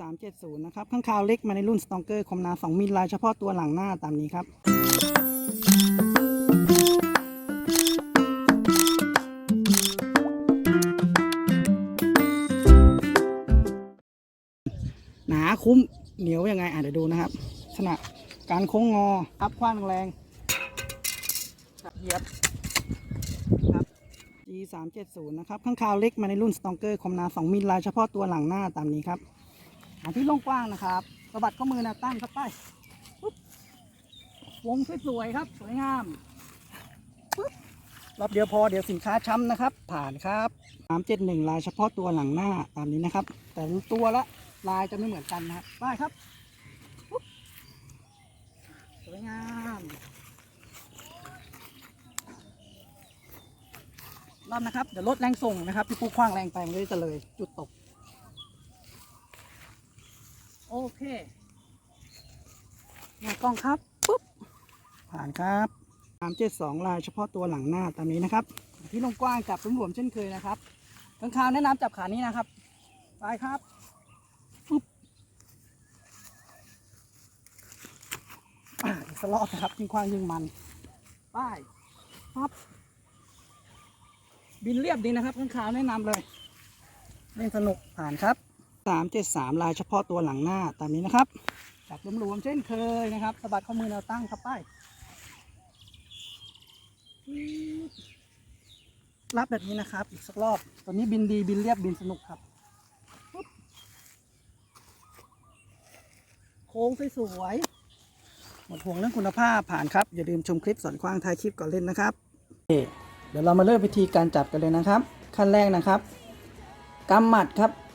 370 นะครับ ข้างคาวเล็กมาในรุ่นสตองเกอร์คมนา 2 มิลลายเฉพาะตัวหลังหน้าตามนี้ครับ หนาคุ้มเหนียวยังไง อะเดี๋ยวดูนะครับลักษณะการโค้งงออัพคว้างแรงเหยียบครับ G370 นะครับ ข้างคาวเล็กมาในรุ่นสตองเกอร์คมนา 2 มิลลายเฉพาะตัวหลังหน้าตามนี้ครับ หาที่โล่งกว้างนะครับสะบัดข้อมือนวตั้งครับไปปุ๊บวงสวยๆครับ สวยงามปุ๊บรอบเดียวพอเดี๋ยวสินค้าช้ำนะครับ ผ่านครับ371ลายเฉพาะตัวหลังหน้าตามนี้นะครับ แต่ตัวละลายจะไม่เหมือนกันนะครับไปครับปุ๊บสวยงามรอบนะครับ เดี๋ยวลดแรงส่งนะครับ พี่ปูคว้างแรงไปมันก็จะเลยจุดตก โอ เคหน้ากล้องครับปุ๊บผ่านครับสามเจ็ดสองลายเฉพาะตัวหลังหน้าตามนี้นะครับ ที่ลงกว้างจับหวมๆเช่นเคยนะครับข้างคาวแนะนำจับขานี้นะครับไปครับปุ๊บสกรอบนะครับยิงคว้างยิงมันไปครับบินเรียบดีนะครับข้างขาวแนะนำเลยเล่นสนุกผ่านครับ สามเจ็ดสามลายเฉพาะตัวหลังหน้าตามนี้นะครับจับรวมๆเช่นเคยนะครับสะบัดข้อมือแนวตั้งครับไปรับแบบนี้นะครับ อีกสักรอบตอนนี้บินดีบินเรียบบินสนุกครับปุ๊บโค้งสวยๆหมดห่วงเรื่องคุณภาพผ่านครับ อย่าลืมชมคลิปสอนคว้างท้ายคลิปก่อนเล่นนะครับเดี๋ยวเรามาเริ่มวิธีการจับกันเลยนะครับ ขั้นแรกนะครับกำหมัดครับ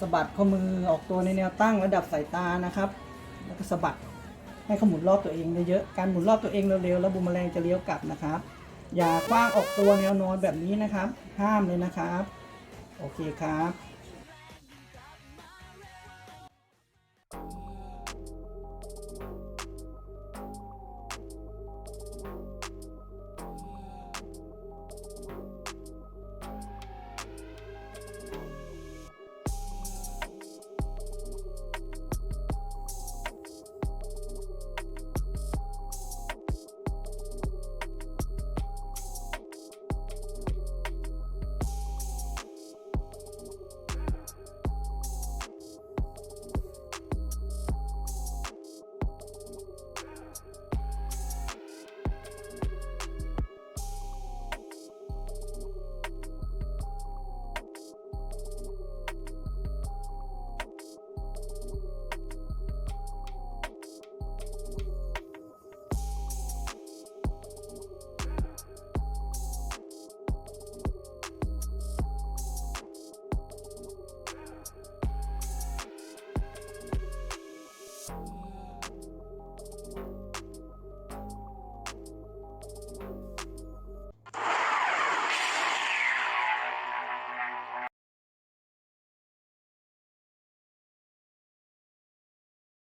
สะบัดข้อมือออกตัวในแนวตั้งระดับสายตานะครับ แล้วก็สะบัดให้เขาหมุนรอบตัวเองเยอะๆการหมุนรอบตัวเองเร็วๆแล้วบูมแมลงจะเลี้ยวกลับนะครับ อย่าคว้างออกตัวแนวนอนแบบนี้นะครับ ห้ามเลยนะครับ โอเคครับ you.